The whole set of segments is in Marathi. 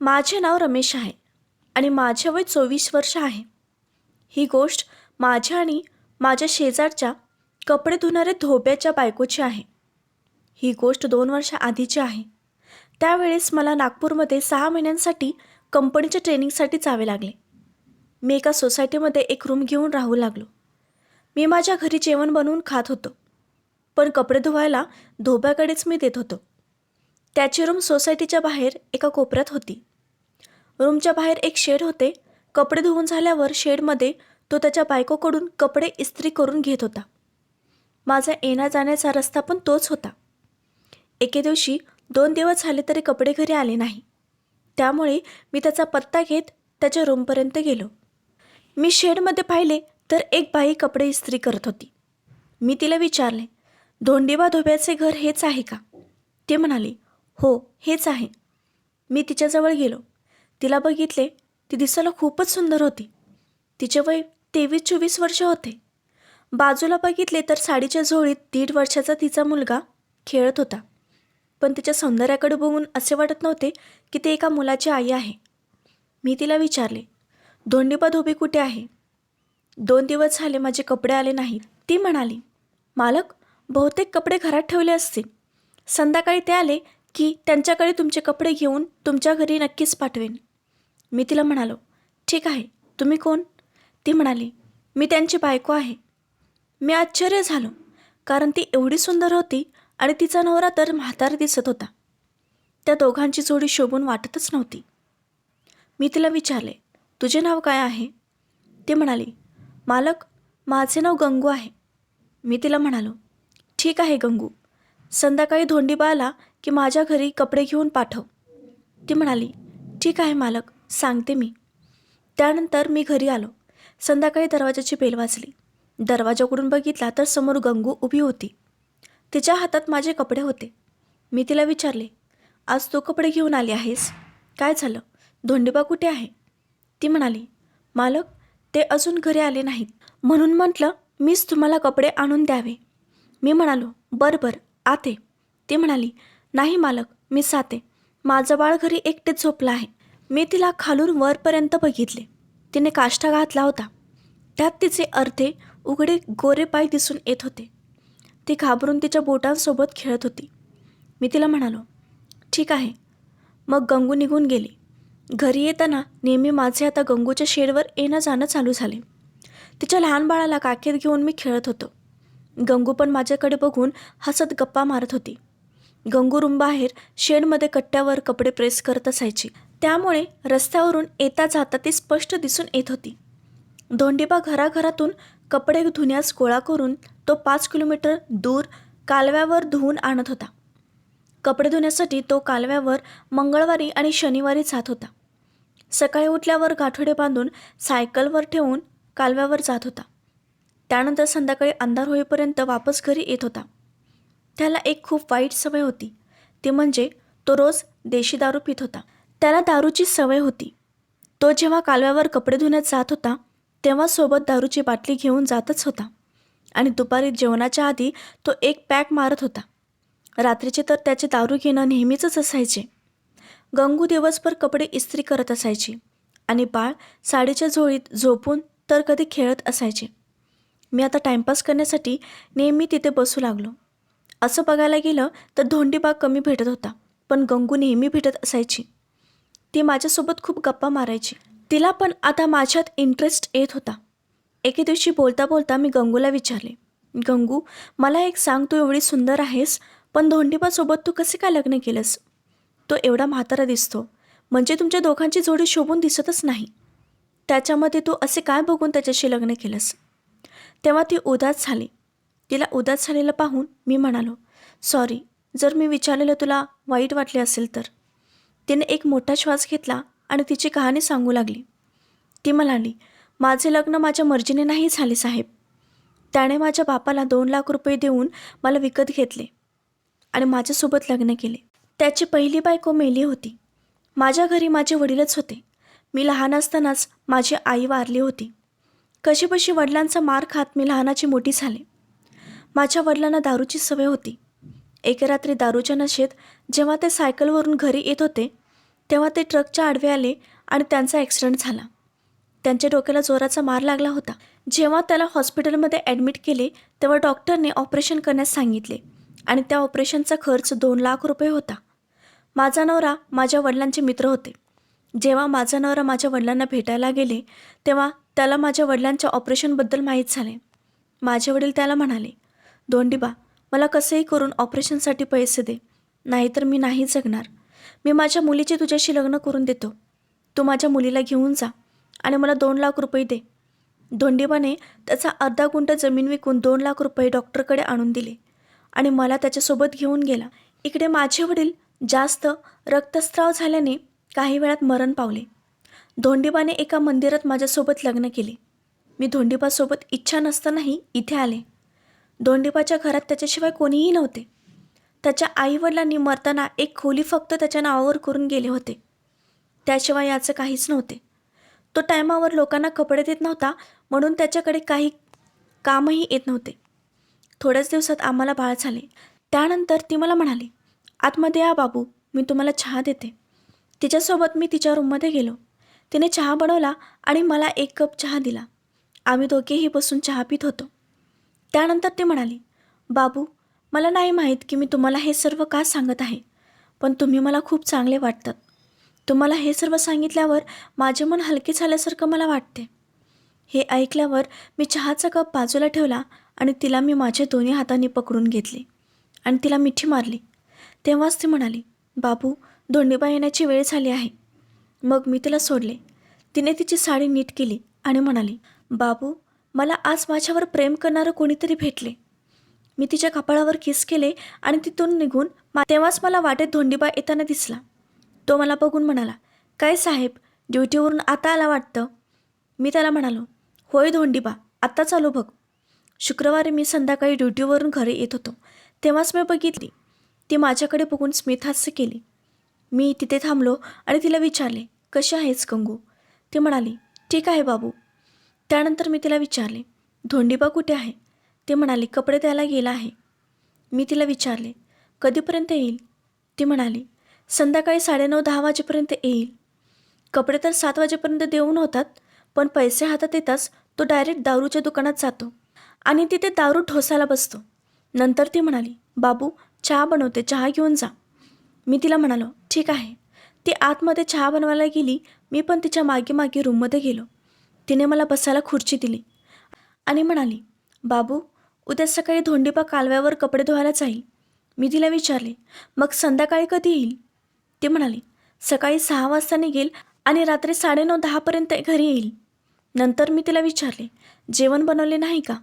माझे नाव रमेश आहे आणि माझे वय चोवीस वर्ष आहे. ही गोष्ट माझ्या आणि माझ्या शेजारच्या कपडे धुणाऱ्या धोब्याच्या बायकोची आहे. ही गोष्ट दोन वर्ष आधीची आहे. त्यावेळेस मला नागपूरमध्ये सहा महिन्यांसाठी कंपनीच्या ट्रेनिंगसाठी जावे लागले. मी एका सोसायटीमध्ये एक रूम घेऊन राहू लागलो. मी माझ्या घरी जेवण बनवून खात होतो. पण कपडे धुवायला धोब्याकडेच मी देत होतो. त्याची रूम सोसायटीच्या बाहेर एका कोपऱ्यात होती. रूमच्या बाहेर एक शेड होते. कपडे धुवून झाल्यावर शेडमध्ये तो त्याच्या बायकोकडून कपडे इस्त्री करून घेत होता. माझा येण्या जाण्याचा रस्ता पण तोच होता. एके दिवशी दोन दिवस झाले तरी कपडे घरी आले नाही. त्यामुळे मी त्याचा पत्ता घेत त्याच्या रूमपर्यंत गेलो. मी शेडमध्ये पाहिले तर एक बाई कपडे इस्त्री करत होती. मी तिला विचारले धोंडीबा धोब्याचे घर हेच आहे का? ते म्हणाले हो हेच आहे. मी तिच्याजवळ गेलो. तिला बघितले ती दिसायला खूपच सुंदर होती. तिचे वय तेवीस चोवीस वर्ष होते. बाजूला बघितले तर साडीच्या झोळीत दीड वर्षाचा तिचा मुलगा खेळत होता. पण तिच्या सौंदर्याकडे बघून असे वाटत नव्हते की ती एका मुलाची आई आहे. मी तिला विचारले धोंडीबा धोबी कुठे आहे? दोन दिवस झाले माझे कपडे आले नाहीत. ती म्हणाली मालक बहुतेक कपडे घरात ठेवले असतील. संध्याकाळी ते आले की त्यांच्याकडे तुमचे कपडे घेऊन तुमच्या घरी नक्कीच पाठवेन. मी तिला म्हणालो ठीक आहे तुम्ही कोण? ती म्हणाली मी त्यांची बायको आहे. मी आश्चर्य झालो कारण ती एवढी सुंदर होती आणि तिचा नवरा तर म्हातारा दिसत होता. त्या दोघांची जोडी शोभून वाटतच नव्हती. मी तिला विचारले तुझे नाव काय आहे? ती म्हणाली मालक माझे नाव गंगू आहे. मी तिला म्हणालो ठीक आहे गंगू संध्याकाळी धोंडीबा आला की माझ्या घरी कपडे घेऊन पाठव. ती म्हणाली ठीक आहे मालक सांगते मी. त्यानंतर मी घरी आलो. संध्याकाळी दरवाजाची बेल वाजली. दरवाजाकडून बघितला तर समोर गंगू उभी होती. तिच्या हातात माझे कपडे होते. मी तिला विचारले आज तू कपडे घेऊन आली आहेस? काय झालं? धोंडीबा कुठे आहे? ती म्हणाली मालक ते अजून घरी आले नाहीत. म्हणून म्हटलं मीच तुम्हाला कपडे आणून द्यावे. मी म्हणालो बरं बरं. आते. ती म्हणाली नाही मालक मी साते. माझं बाळ घरी एकटेच झोपलं आहे. मी तिला खालून वरपर्यंत बघितले. तिने काष्टा घातला होता. त्यात तिचे अर्धे उघडे गोरे पाय दिसून येत होते. ती घाबरून तिच्या बोटांसोबत खेळत होती. मी तिला म्हणालो ठीक आहे. मग गंगू निघून गेली. घरी येताना नेहमी माझे आता गंगूच्या शेडवर येणं जाणं चालू झाले. तिच्या लहान बाळाला काखेत घेऊन मी खेळत होतो. गंगू पण माझ्याकडे बघून हसत गप्पा मारत होती. गंगू रूमबाहेर शेणमध्ये कट्ट्यावर कपडे प्रेस करत असायची. त्यामुळे रस्त्यावरून येता जाता ती स्पष्ट दिसून येत होती. धोंडीबा घराघरातून कपडे धुण्यास गोळा करून तो पाच किलोमीटर दूर कालव्यावर धुवून आणत होता. कपडे धुण्यासाठी तो कालव्यावर मंगळवारी आणि शनिवारी जात होता. सकाळी उठल्यावर गाठोडे बांधून सायकलवर ठेवून कालव्यावर जात होता. त्यानंतर संध्याकाळी अंधार होईपर्यंत वापस घरी येत होता. त्याला एक खूप वाईट सवय होती. ती म्हणजे तो रोज देशी दारू पित होता. त्याला दारूची सवय होती. तो जेव्हा कालव्यावर कपडे धुण्यात जात होता तेव्हा सोबत दारूची बाटली घेऊन जातच होता. आणि दुपारी जेवणाच्या आधी तो एक पॅक मारत होता. रात्रीचे तर त्याचे दारू घेणं नेहमीचंच असायचे. गंगू दिवसभर कपडे इस्त्री करत असायची. आणि बाळ साडीच्या झोळीत झोपून तर कधी खेळत असायचे. मी आता टाइमपास करण्यासाठी नेहमी तिथे बसू लागलो. असं बघायला गेलं तर धोंडीबाग कमी भेटत होता पण गंगू नेहमी भेटत असायची. ती माझ्यासोबत खूप गप्पा मारायची. तिला पण आता माझ्यात इंटरेस्ट येत होता. एके दिवशी बोलता बोलता मी गंगूला विचारले गंगू मला एक सांग तू एवढी सुंदर आहेस पण धोंडीबासोबत तू कसे काय लग्न केलंस? तो एवढा म्हातारा दिसतो म्हणजे तुमच्या दोघांची जोडी शोभून दिसतच नाही. त्याच्यामध्ये तू असे काय बघून त्याच्याशी लग्न केलंस? तेव्हा ती उदास झाली. तिला उदास झालेलं पाहून मी म्हणालो सॉरी जर मी विचारलेलं तुला वाईट वाटले असेल तर. तिने एक मोठा श्वास घेतला आणि तिची कहाणी सांगू लागली. ती म्हणाली माझे लग्न माझ्या मर्जीने नाही झाले साहेब. त्याने माझ्या बापाला दोन लाख रुपये देऊन मला विकत घेतले आणि माझ्यासोबत लग्न केले. त्याची पहिली बायको मेली होती. माझ्या घरी माझे वडीलच होते. मी लहान असतानाच माझी आई वारली होती. कशीबशी वडिलांचा मार खात मी लहानाची मोठी झाले. माझ्या वडिलांना दारूची सवय होती. एके रात्री दारूच्या नशेत जेव्हा ते सायकलवरून घरी येत होते तेव्हा ते ट्रकच्या आडवे आले आणि त्यांचा ॲक्सिडेंट झाला. त्यांच्या डोक्याला जोराचा मार लागला होता. जेव्हा त्याला हॉस्पिटलमध्ये ॲडमिट केले तेव्हा डॉक्टरने ऑपरेशन करण्यास सांगितले आणि त्या ऑपरेशनचा खर्च दोन लाख रुपये होता. माझा नवरा माझ्या वडिलांचे मित्र होते. जेव्हा माझा नवरा माझ्या वडिलांना भेटायला गेले तेव्हा त्याला माझ्या वडिलांच्या ऑपरेशनबद्दल माहीत झाले. माझे वडील त्याला म्हणाले दोंडीबा मला कसंही करून ऑपरेशनसाठी पैसे दे नाहीतर मी नाही जगणार. मी माझ्या मुलीचे तुझ्याशी लग्न करून देतो. तू माझ्या मुलीला घेऊन जा आणि मला दोन लाख रुपये दे. धोंडीबाने त्याचा अर्धा गुंट जमीन विकून दोन लाख रुपये डॉक्टरकडे आणून दिले आणि मला त्याच्यासोबत घेऊन गेला. इकडे माझे वडील जास्त रक्तस्राव झाल्याने काही वेळात मरण पावले. धोंडीबाने एका मंदिरात माझ्यासोबत लग्न केले. मी धोंडीबासोबत इच्छा नसतानाही इथे आले. धोंडीबाच्या घरात त्याच्याशिवाय कोणीही नव्हते. त्याच्या आईवडिलांनी मरताना एक खोली फक्त त्याच्या नावावर करून गेले होते. त्याशिवाय याचं काहीच नव्हते. तो टायमावर लोकांना कपडे देत नव्हता म्हणून त्याच्याकडे काही कामही येत नव्हते. थोड्याच दिवसात आम्हाला बाळ झाले. त्यानंतर ती मला म्हणाली आतमध्ये या बाबू मी तुम्हाला चहा देते. तिच्यासोबत मी तिच्या रूममध्ये गेलो. तिने चहा बनवला आणि मला एक कप चहा दिला. आम्ही दोघेही बसून चहा पित होतो. त्यानंतर ती म्हणाली बाबू मला नाही माहीत की मी तुम्हाला हे सर्व का सांगत आहे पण तुम्ही मला खूप चांगले वाटतात. तुम्हाला हे सर्व सांगितल्यावर माझे मन हलके झाल्यासारखं मला वाटते. हे ऐकल्यावर मी चहाचा कप बाजूला ठेवला आणि तिला मी माझ्या दोन्ही हातांनी पकडून घेतले आणि तिला मिठी मारली. तेव्हाच ती म्हणाली बाबू धोंडीबा येण्याची वेळ झाली आहे. मग मी तिला सोडले. तिने तिची साडी नीट केली आणि म्हणाली बाबू मला आज माझ्यावर प्रेम करणारं कोणीतरी भेटले. मी तिच्या कपाळावर किस केले आणि तिथून निघून मा तेव्हाच मला वाटेत धोंडीबा येताना दिसला. तो मला बघून म्हणाला काय साहेब ड्युटीवरून आता आला वाटतं? मी त्याला म्हणालो होय धोंडीबा आत्ता चालू बघ. शुक्रवारी मी संध्याकाळी ड्युटीवरून घरी येत होतो. तेव्हाच मी बघितली. ती माझ्याकडे बघून स्मितहास्य केली. मी तिथे थांबलो आणि तिला विचारले कशी आहेस गंगू? ती म्हणाली ठीक आहे बाबू. त्यानंतर मी तिला विचारले धोंडीबा कुठे आहे? ते म्हणाली कपडे द्यायला गेला आहे. मी तिला विचारले कधीपर्यंत येईल? ती म्हणाली संध्याकाळी साडेनऊ दहा वाजेपर्यंत येईल. कपडे तर सात वाजेपर्यंत देऊन होतात पण पैसे हातात येताच तो डायरेक्ट दारूच्या दुकानात जातो आणि तिथे दारू ठोसायला बसतो. नंतर ती म्हणाली बाबू चहा बनवते चहा घेऊन जा. मी तिला म्हणालो ठीक आहे. ती आतमध्ये चहा बनवायला गेली मी पण तिच्यामागे मागे रूममध्ये गेलो. तिने मला बसायला खुर्ची दिली आणि म्हणाली बाबू उद्या सकाळी धोंडीबा कालव्यावर कपडे धुवायला जाईल. मी तिला विचारले मग संध्याकाळी कधी येईल? ती म्हणाली सकाळी सहा वाजता निघेल आणि रात्री साडेनऊ दहापर्यंत घरी येईल. नंतर मी तिला विचारले जेवण बनवले नाही का?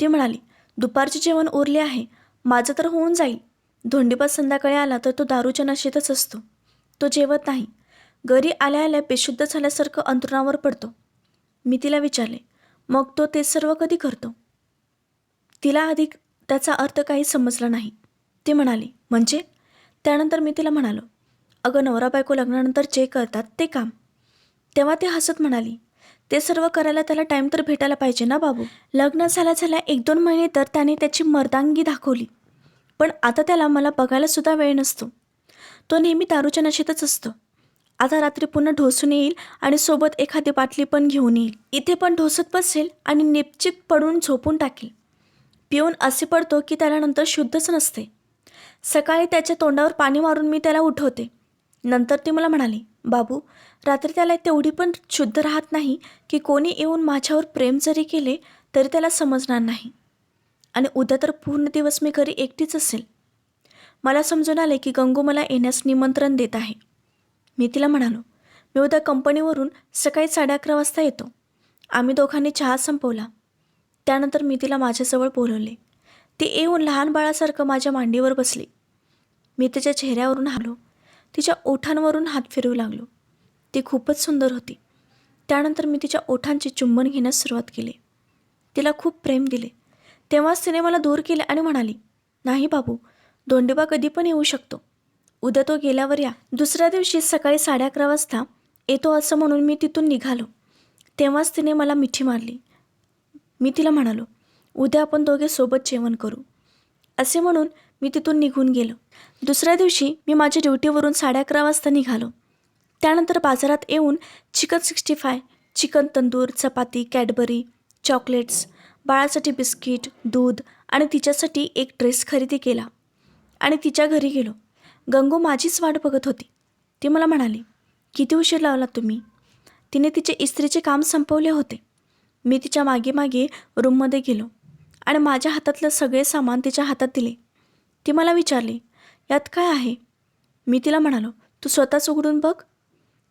ती म्हणाली दुपारचे जेवण उरले आहे माझं तर होऊन जाईल. धोंडीपास संध्याकाळी आला तर तो दारूच्या नशेतच असतो. तो जेवत नाही. घरी आल्या आल्या बेशुद्ध झाल्यासारखं अंतरुणावर पडतो. मी तिला विचारले मग तो ते सर्व कधी करतो? तिला अधिक त्याचा अर्थ काही समजला नाही. ती म्हणाली म्हणजे? त्यानंतर मी तिला म्हणालो अगं नवरा बायको लग्नानंतर जे करतात ते काम. तेव्हा ती हसत म्हणाली ते सर्व करायला त्याला टाईम तर भेटायला पाहिजे ना बाबू? लग्न झाल्या झाल्या एक दोन महिने तर त्याने त्याची मर्दांगी दाखवली. पण आता त्याला मला बघायला सुद्धा वेळ नसतो. तो नेहमी दारूच्या नशेतच असतो. आता रात्री पुन्हा ढोसून येईल आणि सोबत एखादी बाटली पण घेऊन येईल. इथे पण ढोसत बसेल आणि निपचित पडून झोपून टाकेल. पिऊन असे पडतो की त्याला नंतर शुद्धच नसते. सकाळी त्याच्या तोंडावर पाणी मारून मी त्याला उठवते. नंतर ती मला म्हणाली बाबू रात्री त्याला तेवढी पण शुद्ध राहत नाही की कोणी येऊन माझ्यावर प्रेम जरी केले तरी त्याला समजणार नाही. आणि उद्या तर पूर्ण दिवस मी घरी एकटीच असेल. मला समजून आले की गंगू मला येण्यास निमंत्रण देत आहे. मी तिला म्हणालो मी उद्या कंपनीवरून सकाळी साडे अकरा वाजता येतो. आम्ही दोघांनी चहा संपवला. त्यानंतर मी तिला माझ्याजवळ बोलवले. ती येऊन लहान बाळासारखं माझ्या मांडीवर बसली. मी तिच्या चेहऱ्यावरून हालो तिच्या ओठांवरून हात फिरवू लागलो. ती खूपच सुंदर होती. त्यानंतर मी तिच्या ओठांची चुंबन घेण्यास सुरुवात केली. तिला खूप प्रेम दिले. तेव्हाच तिने मला दूर केले आणि म्हणाली नाही बाबू दोंडेबा कधी पण येऊ शकतो. उद्या तो गेल्यावर या. दुसऱ्या दिवशी सकाळी साडे अकरा वाजता येतो असं म्हणून मी तिथून निघालो. तेव्हाच तिने मला मिठी मारली. मी तिला म्हणालो उद्या आपण दोघे सोबत जेवण करू. असे म्हणून मी तिथून निघून गेलो. दुसऱ्या दिवशी मी माझ्या ड्युटीवरून साडे अकरा वाजता निघालो. त्यानंतर बाजारात येऊन chicken sixty five chicken tandoor chapati Cadbury chocolates बाळासाठी बिस्किट दूध आणि तिच्यासाठी एक ड्रेस खरेदी केला आणि तिच्या घरी गेलो. गंगू माझीच वाट बघत होती. ती मला म्हणाली किती उशीर लावला तुम्ही? तिने तिचे इस्त्रीचे काम संपवले होते. मी तिच्यामागे मागे रूममध्ये गेलो आणि माझ्या हातातलं सगळे सामान तिच्या हातात दिले. ती मला विचारली यात काय आहे? मी तिला म्हणालो तू स्वतःच उघडून बघ.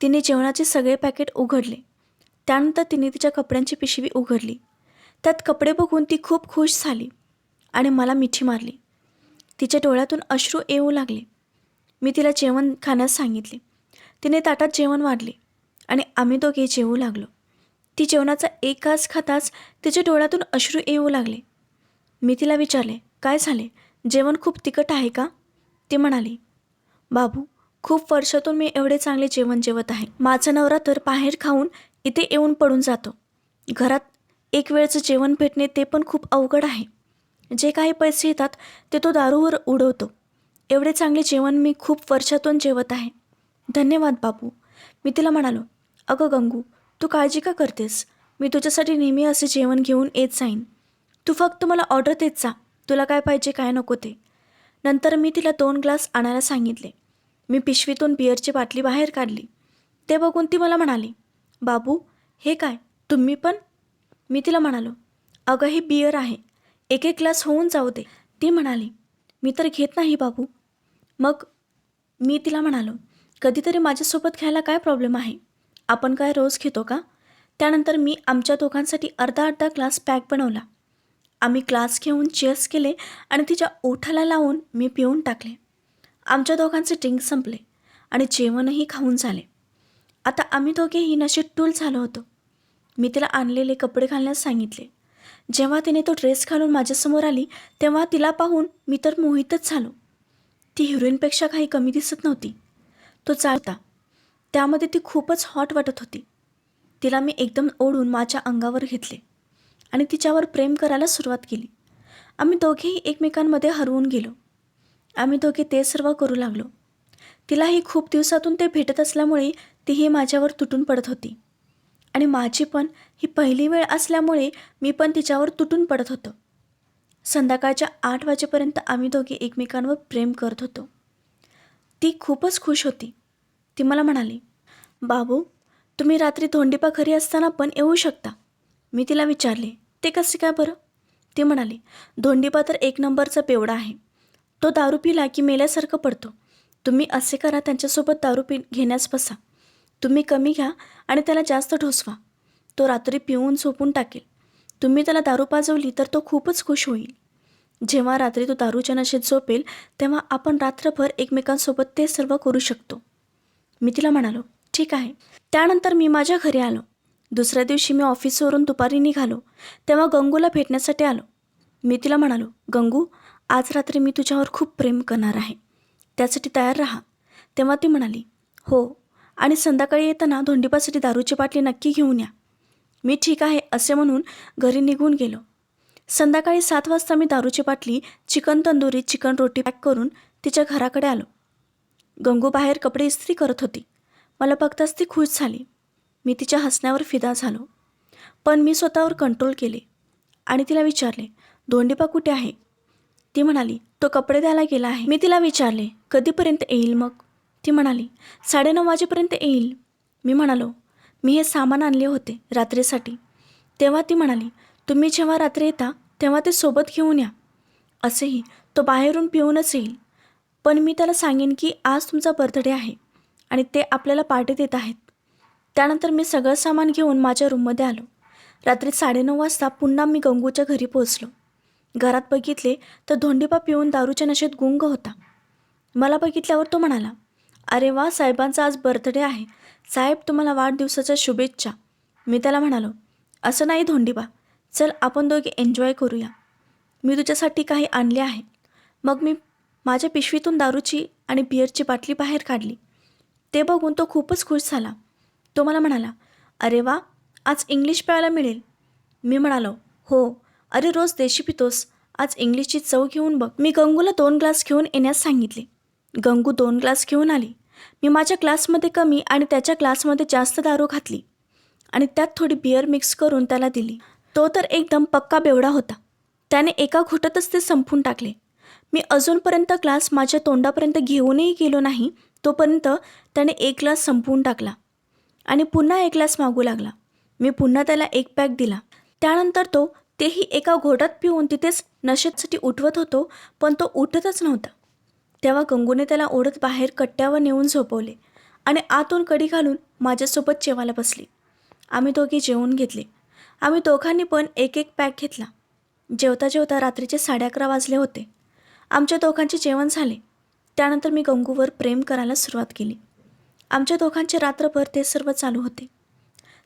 तिने जेवणाचे सगळे पॅकेट उघडले. त्यानंतर तिने तिच्या कपड्यांची पिशवी उघडली. त्यात कपडे बघून ती खूप खुश झाली आणि मला मिठी मारली. तिच्या डोळ्यातून अश्रू येऊ लागले. मी तिला जेवण खाण्यास सांगितले. तिने ताटात जेवण वाढले आणि आम्ही दोघे जेवू लागलो. ती जेवणाचा एक घास खाताच तिच्या डोळ्यातून अश्रू येऊ लागले. मी तिला विचारले काय झाले? जेवण खूप तिखट आहे का? ती म्हणाली बाबू खूप वर्षातून मी एवढे चांगले जेवण जेवत आहे. माझा नवरा तर बाहेर खाऊन इथे येऊन पडून जातो. घरात एक वेळचं जेवण भेटणे ते पण खूप अवघड आहे. जे काही पैसे येतात ते तो दारूवर उडवतो. एवढे चांगले जेवण मी खूप वर्षातून जेवत आहे. धन्यवाद बाबू मी तिला म्हणालो अगं गंगू तू काळजी का करतेस? मी तुझ्यासाठी नेहमी असे जेवण घेऊन येत जाईन. तू फक्त मला ऑर्डर देत जा. तुला काय पाहिजे काय नको ते. नंतर मी तिला दोन ग्लास आणायला सांगितले. मी पिशवीतून बिअरची बाटली बाहेर काढली. ते बघून ती मला म्हणाली बाबू हे काय? तुम्ही पण मी तिला म्हणालो अगं हे बियर आहे. एक एक ग्लास होऊन जाऊ दे. ती म्हणाली मी तर घेत नाही बाबू. मग मी तिला म्हणालो कधीतरी माझ्यासोबत घ्यायला काय प्रॉब्लेम आहे? आपण काय रोज घेतो का? त्यानंतर मी आमच्या दोघांसाठी अर्धा अर्धा ग्लास पॅक बनवला. आम्ही ग्लास घेऊन चेअर्स केले आणि तिच्या ओठाला लावून मी पिऊन टाकले. आमच्या दोघांचे ड्रिंक संपले आणि जेवणही खाऊन झाले. आता आम्ही दोघेही नशीब टूल झालो होतो. मी तिला आणलेले कपडे घालण्यास सांगितले. जेव्हा तिने तो ड्रेस घालून माझ्यासमोर आली तेव्हा तिला पाहून मी तर मोहितच झालो. ती हिरोईनपेक्षा काही कमी दिसत नव्हती. तो चालता. त्यामध्ये ती खूपच हॉट वाटत होती. तिला मी एकदम ओढून माझ्या अंगावर घेतले आणि तिच्यावर प्रेम करायला सुरुवात केली. आम्ही दोघेही एकमेकांमध्ये हरवून गेलो. आम्ही दोघे ते सर्व करू लागलो. तिलाही खूप दिवसातून ते भेटत असल्यामुळे तीही माझ्यावर तुटून पडत होती. आणि माझी पण ही पहिली वेळ असल्यामुळे मी पण तिच्यावर तुटून पडत होतो. संध्याकाळच्या आठ वाजेपर्यंत आम्ही दोघे एकमेकांवर प्रेम करत होतो. ती खूपच खुश होती. ती मला म्हणाली बाबू तुम्ही रात्री धोंडीपा घरी असताना पण येऊ शकता. मी तिला विचारले ते कसे काय बरं? ती म्हणाली धोंडीपा तर एक नंबरचा बेवडा आहे. तो दारू पिला की मेल्यासारखं पडतो. तुम्ही असे करा त्यांच्यासोबत दारू पि घेण्यास बसा. तुम्ही कमी घ्या आणि त्याला जास्त ठोसवा. तो रात्री पिऊन झोपून टाकेल. तुम्ही त्याला दारू पाजवली तर तो खूपच खुश होईल. जेव्हा रात्री तो दारूच्या नशेत झोपेल तेव्हा आपण रात्रभर एकमेकांसोबत ते सर्व करू शकतो. मी तिला म्हणालो ठीक आहे. त्यानंतर मी माझ्या घरी आलो. दुसऱ्या दिवशी मी ऑफिसवरून दुपारी निघालो. तेव्हा गंगूला भेटण्यासाठी आलो. मी तिला म्हणालो गंगू आज रात्री मी तुझ्यावर खूप प्रेम करणार आहे. त्यासाठी तयार राहा. तेव्हा ती म्हणाली हो आणि संध्याकाळी येताना धोंडीपासाठी दारूची बाटली नक्की घेऊन या. मी ठीक आहे असे म्हणून घरी निघून गेलो. संध्याकाळी सात वाजता मी दारूची बाटली चिकन तंदुरी चिकन रोटी पॅक करून तिच्या घराकडे आलो. गंगू बाहेर कपडे इस्त्री करत होती. मला बघताच ती खुश झाली. मी तिच्या हसण्यावर फिदा झालो. पण मी स्वतःवर कंट्रोल केले आणि तिला विचारले धोंडीपा कुठे आहे? ती म्हणाली तो कपडे द्यायला गेला आहे. मी तिला विचारले कधीपर्यंत येईल मग? ती म्हणाली साडेनऊ वाजेपर्यंत येईल. मी म्हणालो मी हे सामान आणले होते रात्रीसाठी. तेव्हा ती म्हणाली तुम्ही जेव्हा रात्री येता तेव्हा ते सोबत घेऊन या. असेही तो बाहेरून पिऊनच येईल. पण मी त्याला सांगेन की आज तुमचा बर्थडे आहे आणि ते आपल्याला पार्टी देत आहेत. त्यानंतर मी सगळं सामान घेऊन माझ्या रूममध्ये आलो. रात्री साडेनऊ वाजता पुन्हा मी गंगूच्या घरी पोहोचलो. घरात बघितले तर धोंडीपा पिऊन दारूच्या नशेत गुंग होता. मला बघितल्यावर तो म्हणाला अरे वा साहेबांचा आज बर्थडे आहे. साहेब तुम्हाला वाढदिवसाच्या शुभेच्छा. मी त्याला म्हणालो असं नाही धोंडीबा चल आपण दोघे एन्जॉय करूया. मी तुझ्यासाठी काही आणले आहे. मग मी माझ्या पिशवीतून दारूची आणि बिअरची बाटली बाहेर काढली. ते बघून तो खूपच खुश झाला. तो मला म्हणाला अरे वा आज इंग्लिश प्यायला मिळेल. मी म्हणालो हो अरे रोज देशी पितोस. आज इंग्लिशची चव घेऊन बघ. मी गंगूला दोन ग्लास घेऊन येण्यास सांगितले. गंगू दोन ग्लास घेऊन आली. मी माझ्या क्लासमध्ये कमी आणि त्याच्या क्लासमध्ये जास्त दारू घातली आणि त्यात थोडी बिअर मिक्स करून त्याला दिली. तो तर एकदम पक्का बेवडा होता. त्याने एका घोटातच ते संपून टाकले. मी अजूनपर्यंत ग्लास माझ्या तोंडापर्यंत घेऊनही गेलो नाही तोपर्यंत त्याने एक ग्लास संपवून टाकला आणि पुन्हा एक ग्लास मागू लागला. मी पुन्हा त्याला एक पॅक दिला. त्यानंतर तो तेही एका घोटात पिऊन तिथेच नशेसाठी उठवत होतो पण तो उठतच नव्हता. तेव्हा गंगूने त्याला ओढत बाहेर कट्ट्यावर नेऊन झोपवले आणि आतून कडी घालून माझ्यासोबत जेवायला बसली. आम्ही दोघी जेवून घेतले. आम्ही दोघांनी पण एक एक पॅक घेतला. जेवता जेवता रात्रीचे साडे अकरा वाजले होते. आमच्या दोघांचे जेवण झाले. त्यानंतर मी गंगूवर प्रेम करायला सुरुवात केली. आमच्या दोघांचे रात्रभर ते सर्व चालू होते.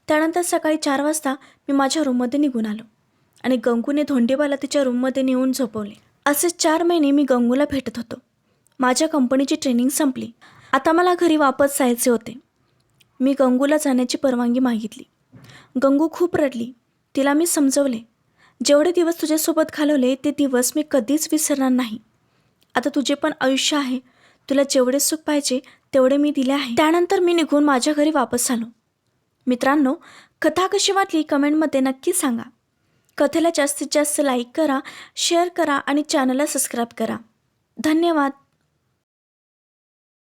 त्यानंतर सकाळी चार वाजता मी माझ्या रूममध्ये निघून आलो आणि गंगूने धोंडेबाला तिच्या रूममध्ये नेऊन झोपवले. असे चार महिने मी गंगूला भेटत होतो. माझ्या कंपनीची ट्रेनिंग संपली. आता मला घरी वापस जायचे होते. मी गंगूला जाण्याची परवानगी मागितली. गंगू खूप रडली. तिला मी समजवले. जेवढे दिवस तुझ्यासोबत घालवले ते दिवस मी कधीच विसरणार नाही. आता तुझे पण आयुष्य आहे. तुला जेवढे सुख पाहिजे तेवढे मी दिले आहे. त्यानंतर मी निघून माझ्या घरी वापस आलो. मित्रांनो कथा कशी वाटली कमेंटमध्ये नक्की सांगा. कथेला जास्तीत जास्त लाईक करा शेअर करा आणि चॅनलला सबस्क्राईब करा. धन्यवाद.